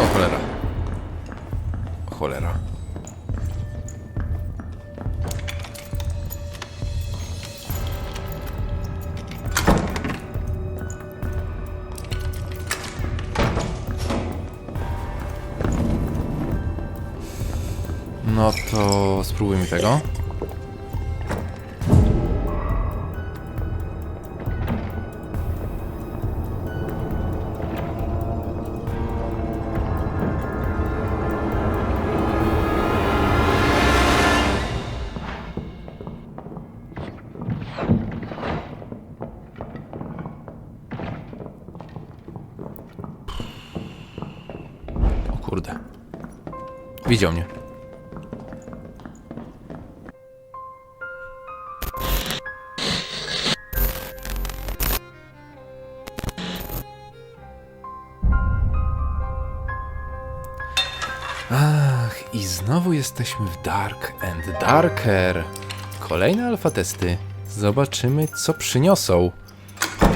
O cholera. Cholera. No to spróbujmy tego. Widział mnie. Ach, i znowu jesteśmy w Dark and Darker. Kolejne alfa testy. Zobaczymy, co przyniosą.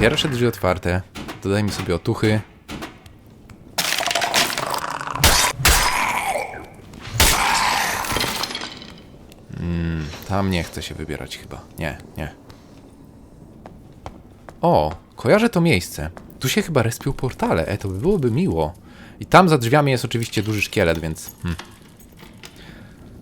Pierwsze drzwi otwarte. Dodajmy sobie otuchy. Mm, tam nie chcę się wybierać chyba. Nie, nie. O, kojarzę to miejsce. Tu się chyba respią portale. E, to by byłoby miło. I tam za drzwiami jest oczywiście duży szkielet, więc... Hmm.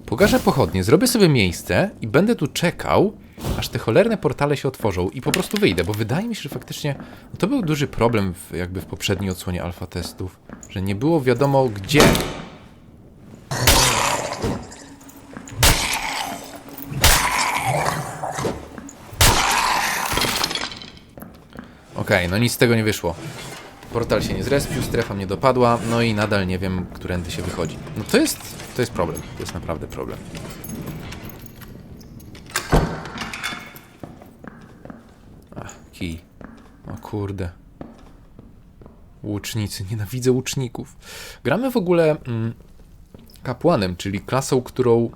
Pogaszę pochodnie, zrobię sobie miejsce i będę tu czekał, aż te cholerne portale się otworzą i po prostu wyjdę, bo wydaje mi się, że faktycznie no to był duży problem w, jakby w poprzedniej odsłonie alfa testów, że nie było wiadomo gdzie. Okej, no nic z tego nie wyszło. Portal się nie zrespił, strefa mnie dopadła, no i nadal nie wiem, którędy się wychodzi. No to jest, to jest problem, to jest naprawdę problem. Ach, kij. O kurde. Łucznicy, nienawidzę łuczników. Gramy w ogóle mm, kapłanem, czyli klasą, którą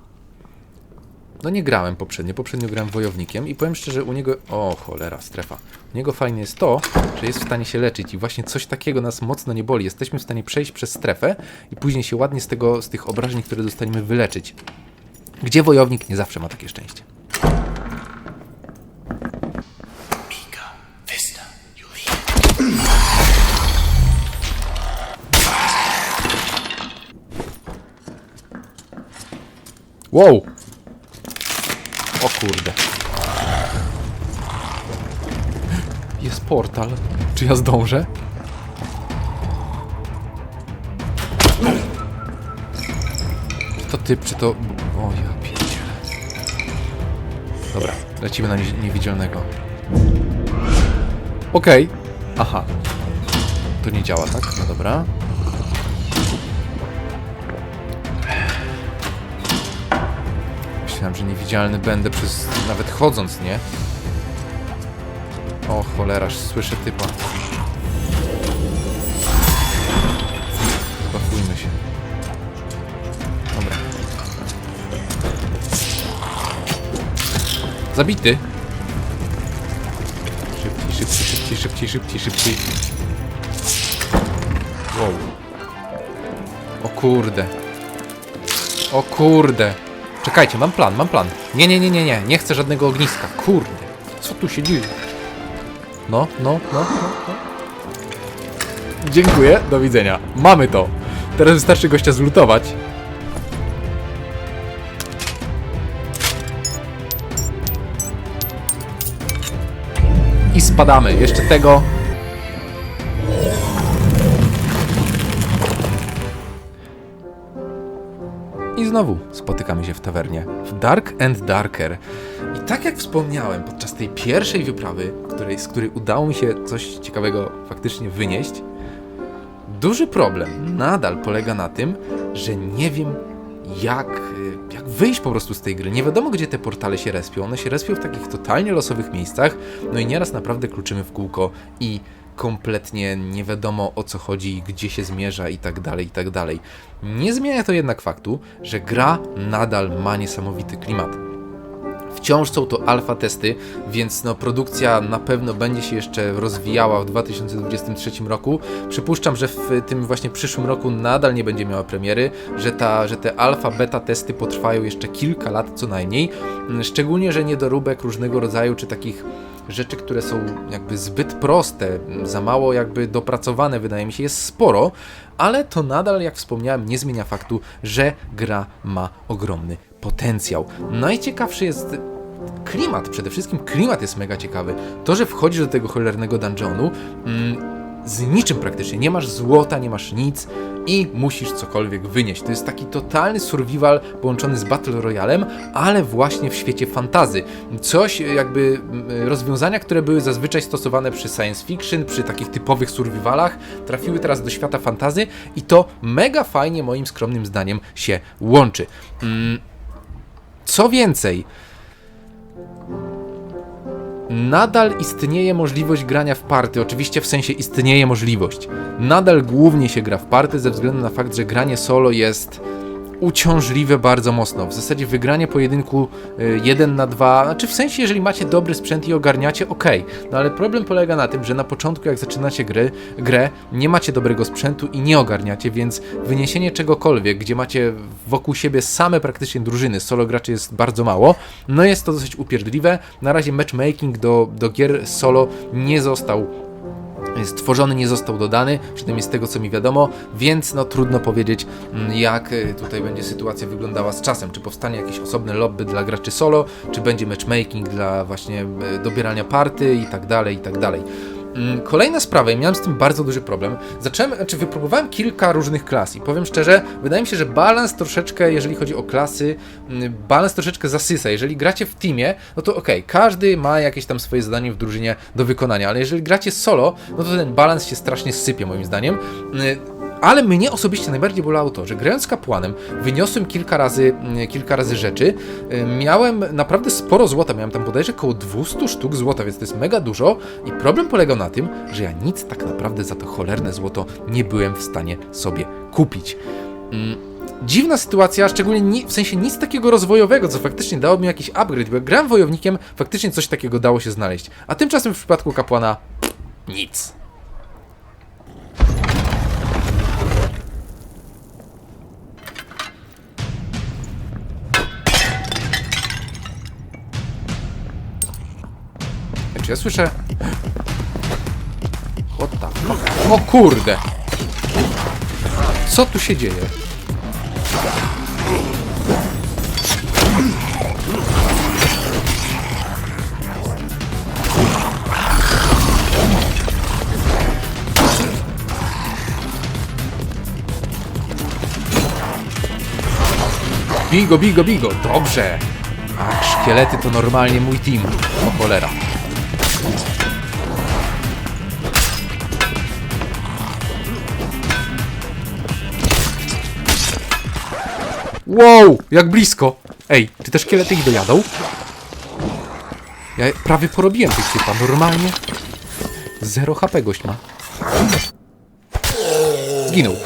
no nie grałem poprzednio, poprzednio grałem wojownikiem i powiem szczerze, u niego... O, cholera, strefa. U niego fajnie jest to, że jest w stanie się leczyć i właśnie coś takiego nas mocno nie boli. Jesteśmy w stanie przejść przez strefę i później się ładnie z tego, z tych obrażeń, które dostaniemy, wyleczyć. Gdzie wojownik nie zawsze ma takie szczęście. Wow! Kurde. Jest portal. Czy ja zdążę? Czy to typ, czy to... O ja pierdzielę. Dobra, lecimy na nie- niewidzialnego. Okej. Aha. To nie działa, tak? No dobra. Myślałem, że niewidzialny będę przez... nawet chodząc, nie? O cholera, słyszę typa. Zbafujmy się. Dobra. Zabity. Szybciej, szybciej, szybciej, szybciej, szybciej, szybciej. Wow. O kurde. O kurde. Czekajcie, mam plan, mam plan. Nie, nie, nie, nie, nie. Nie chcę żadnego ogniska. Kurde. Co tu się dzieje? No, no, no, no, no. Dziękuję, do widzenia. Mamy to. Teraz wystarczy gościa zlutować. I spadamy. Jeszcze tego. Znowu spotykamy się w tawernie. W Dark and Darker. I tak jak wspomniałem podczas tej pierwszej wyprawy, której, z której udało mi się coś ciekawego faktycznie wynieść, duży problem nadal polega na tym, że nie wiem jak, y, jak wyjść po prostu z tej gry. Nie wiadomo gdzie te portale się respią. One się respią w takich totalnie losowych miejscach, no i nieraz naprawdę kluczymy w kółko i kompletnie nie wiadomo o co chodzi, gdzie się zmierza i tak dalej, i tak dalej. Nie zmienia to jednak faktu, że gra nadal ma niesamowity klimat. Wciąż są to alfa testy, więc no, produkcja na pewno będzie się jeszcze rozwijała w 2023 roku. Przypuszczam, że w tym właśnie przyszłym roku nadal nie będzie miała premiery, że, ta, że te alfa, beta testy potrwają jeszcze kilka lat co najmniej. Szczególnie, że niedoróbek różnego rodzaju, czy takich rzeczy, które są jakby zbyt proste, za mało jakby dopracowane, wydaje mi się, jest sporo, ale to nadal, jak wspomniałem, nie zmienia faktu, że gra ma ogromny potencjał. Najciekawszy jest klimat, przede wszystkim klimat jest mega ciekawy. To, że wchodzisz do tego cholernego dungeonu mm, z niczym praktycznie, nie masz złota, nie masz nic i musisz cokolwiek wynieść. To jest taki totalny survival połączony z Battle Royalem, ale właśnie w świecie fantazy. Coś jakby mm, rozwiązania, które były zazwyczaj stosowane przy science fiction, przy takich typowych survivalach, trafiły teraz do świata fantazy i to mega fajnie moim skromnym zdaniem się łączy. Mm, Co więcej, Nadal istnieje możliwość grania w party, oczywiście w sensie istnieje możliwość. Nadal głównie się gra w party ze względu na fakt, że granie solo jest uciążliwe bardzo mocno. W zasadzie wygranie pojedynku 1 na 2, znaczy w sensie jeżeli macie dobry sprzęt i ogarniacie, ok. No ale problem polega na tym, że na początku jak zaczynacie gry, grę, nie macie dobrego sprzętu i nie ogarniacie, więc wyniesienie czegokolwiek, gdzie macie wokół siebie same praktycznie drużyny, solo graczy jest bardzo mało, no jest to dosyć upierdliwe. Na razie matchmaking do, do gier solo nie został stworzony, nie został dodany, przynajmniej z tego co mi wiadomo, więc no trudno powiedzieć mm, jak y, tutaj będzie sytuacja wyglądała z czasem, czy powstanie jakieś osobne lobby dla graczy solo, czy będzie matchmaking dla właśnie y, dobierania party i tak dalej, i tak dalej. Mm, Kolejna sprawa, i miałem z tym bardzo duży problem. Zacząłem, znaczy wypróbowałem kilka różnych klas i powiem szczerze, wydaje mi się, że balans troszeczkę, jeżeli chodzi o klasy, mm, balans troszeczkę zasysa. Jeżeli gracie w teamie, no to okej, każdy ma jakieś tam swoje zadanie w drużynie do wykonania, ale jeżeli gracie solo, no to ten balans się strasznie sypie moim zdaniem. Ale mnie osobiście najbardziej bolało to, że grając kapłanem wyniosłem kilka razy, mm, kilka razy rzeczy. Miałem naprawdę sporo złota, miałem tam bodajże około 200 sztuk złota, więc to jest mega dużo. I problem polegał na tym, że ja nic tak naprawdę za to cholerne złoto nie byłem w stanie sobie kupić. Dziwna sytuacja, szczególnie ni- w sensie nic takiego rozwojowego, co faktycznie dało mi jakiś upgrade, bo grałem wojownikiem, faktycznie coś takiego dało się znaleźć. A tymczasem w przypadku kapłana nic. Czy ja słyszę... What the fuck? O kurde! Co tu się dzieje? Bigo, bigo, bigo! Dobrze! Ach, szkielety to normalnie mój team. O cholera. Wow, jak blisko. Ej, czy te szkielety ich dojadą? Ja prawie porobiłem tych typa, normalnie. Zero HP gość ma. Zginął.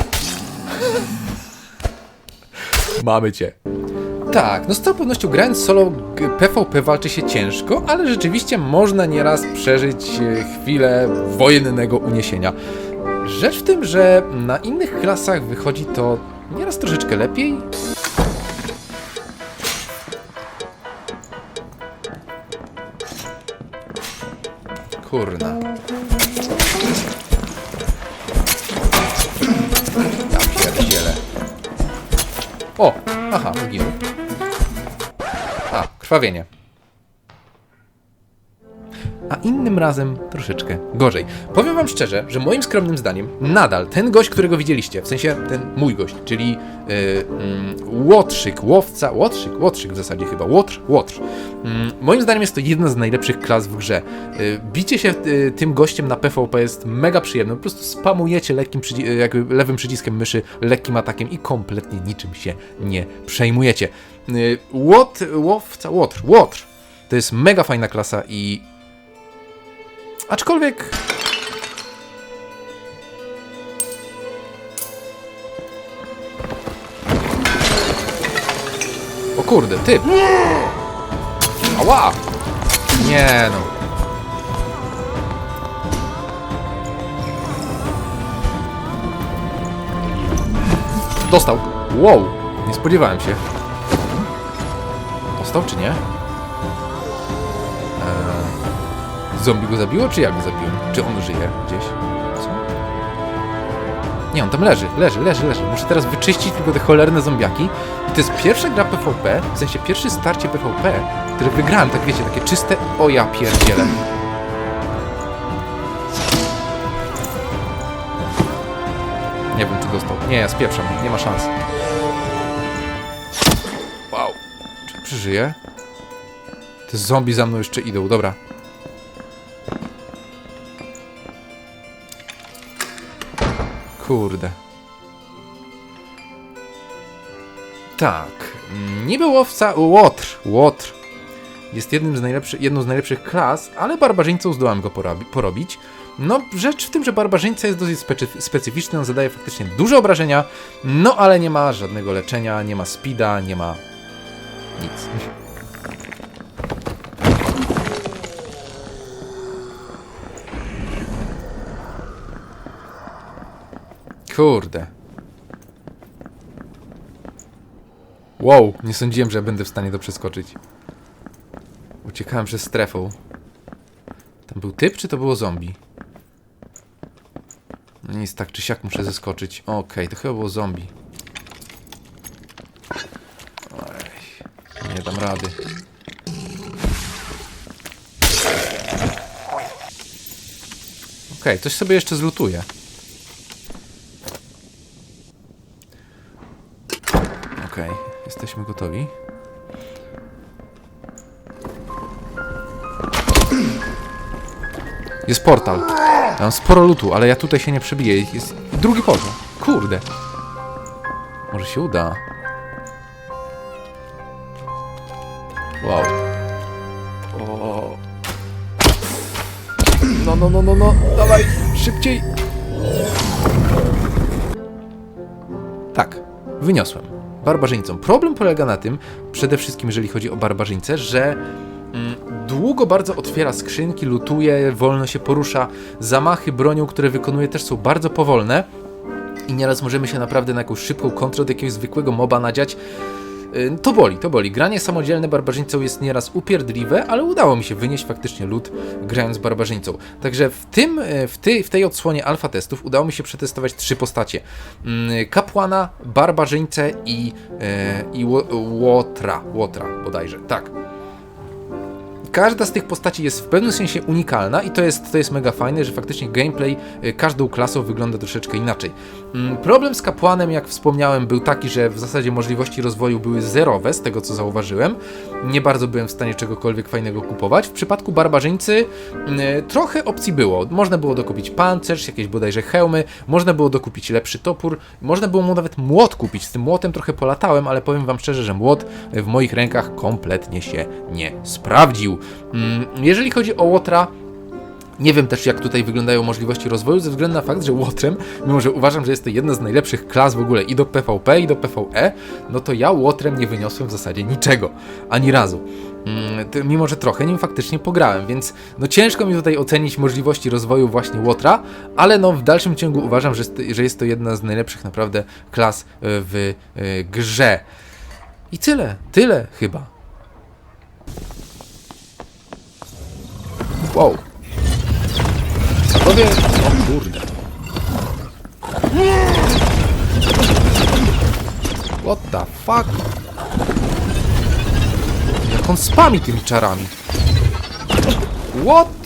Mamy cię. Tak, no z całą pewnością grając solo PvP walczy się ciężko, ale rzeczywiście można nieraz przeżyć e, chwilę wojennego uniesienia. Rzecz w tym, że na innych klasach wychodzi to nieraz troszeczkę lepiej. Kurna. Ja pierdzielę. O! Aha, zginął. Krwawienie. A innym razem troszeczkę gorzej. Powiem wam szczerze, że moim skromnym zdaniem nadal ten gość, którego widzieliście, w sensie ten mój gość, czyli yy, mm, Łotrzyk, łowca, Łotrzyk, Łotrzyk w zasadzie chyba, Łotr, Łotr. Mm, moim zdaniem jest to jedna z najlepszych klas w grze. Yy, bicie się yy, tym gościem na PvP jest mega przyjemne, po prostu spamujecie lekkim yy, jakby lewym przyciskiem myszy, lekkim atakiem i kompletnie niczym się nie przejmujecie. Yy, Łot, łowca, Łotr, Łotr. To jest mega fajna klasa i Aczkolwiek. O kurde, typ. Ała! Nie no. Dostał. Wow, nie spodziewałem się. Dostał czy nie? Eee, zombie go zabiło, czy ja go zabiłem? Czy on żyje gdzieś? Co? Nie, on tam leży, leży, leży, leży. Muszę teraz wyczyścić tylko te cholerne zombiaki. I to jest pierwsza gra PvP, w sensie pierwsze starcie PvP, które wygrałem, tak wiecie, takie czyste... O ja pierdzielę. Nie wiem, czy dostał. Nie, ja spieprzam, nie ma szans. Przeżyję? Te zombie za mną jeszcze idą, dobra. Kurde. Tak. Niby łowca... Łotr. Łotr. Jest jednym z najlepszych, jedną z najlepszych klas, ale barbarzyńcą zdołałem go porobi, porobić. No, rzecz w tym, że barbarzyńca jest dosyć specy- specyficzny, on zadaje faktycznie duże obrażenia, no ale nie ma żadnego leczenia, nie ma speeda, nie ma nic. Kurde. Wow, nie sądziłem, że będę w stanie to przeskoczyć. Uciekałem przez strefą. Tam był typ, czy to było zombie? No nic, tak czy siak muszę zeskoczyć. Okej, to chyba było zombie. Nie dam rady. Okej, coś sobie jeszcze zlutuję. Okej, jesteśmy gotowi. Jest portal. Mam sporo lutu, ale ja tutaj się nie przebiję. Jest drugi poziom. Kurde. Może się uda. Wow. O. No, no, no, no, no. Dawaj, szybciej. Tak, wyniosłem. Barbarzyńcą. Problem polega na tym, przede wszystkim jeżeli chodzi o barbarzyńcę, że mm, długo bardzo otwiera skrzynki, lutuje, wolno się porusza. Zamachy bronią, które wykonuje też są bardzo powolne. I nieraz możemy się naprawdę na jakąś szybką kontrę od jakiegoś zwykłego moba nadziać. To boli, to boli. Granie samodzielne barbarzyńcą jest nieraz upierdliwe, ale udało mi się wynieść faktycznie lód grając barbarzyńcą. Także w tym, y, w, ty, w tej odsłonie alfa testów udało mi się przetestować trzy postacie. Kapłana, barbarzyńcę i, y, i Ło- Łotra, Łotra bodajże, tak. Każda z tych postaci jest w pewnym sensie unikalna i to jest, to jest mega fajne, że faktycznie gameplay y, każdą klasą wygląda troszeczkę inaczej. Mm, Problem z kapłanem, jak wspomniałem, był taki, że w zasadzie możliwości rozwoju były zerowe, z tego co zauważyłem. Nie bardzo byłem w stanie czegokolwiek fajnego kupować. W przypadku barbarzyńcy y, trochę opcji było. Można było dokupić pancerz, jakieś bodajże hełmy, można było dokupić lepszy topór, można było mu nawet młot kupić. Z tym młotem trochę polatałem, ale powiem wam szczerze, że młot w moich rękach kompletnie się nie sprawdził. Mm, Jeżeli chodzi o łotra, nie wiem też, jak tutaj wyglądają możliwości rozwoju, ze względu na fakt, że Łotrem, mimo że uważam, że jest to jedna z najlepszych klas w ogóle i do PvP, i do PvE, no to ja Łotrem nie wyniosłem w zasadzie niczego. Ani razu. Mm, Mimo, że trochę nim faktycznie pograłem, więc no ciężko mi tutaj ocenić możliwości rozwoju właśnie Łotra, ale no w dalszym ciągu uważam, że jest to jedna z najlepszych naprawdę klas e, w e, grze. I tyle, tyle chyba. Wow. Zagowie... O kurde. What the fuck? Jak on spami tymi czarami? What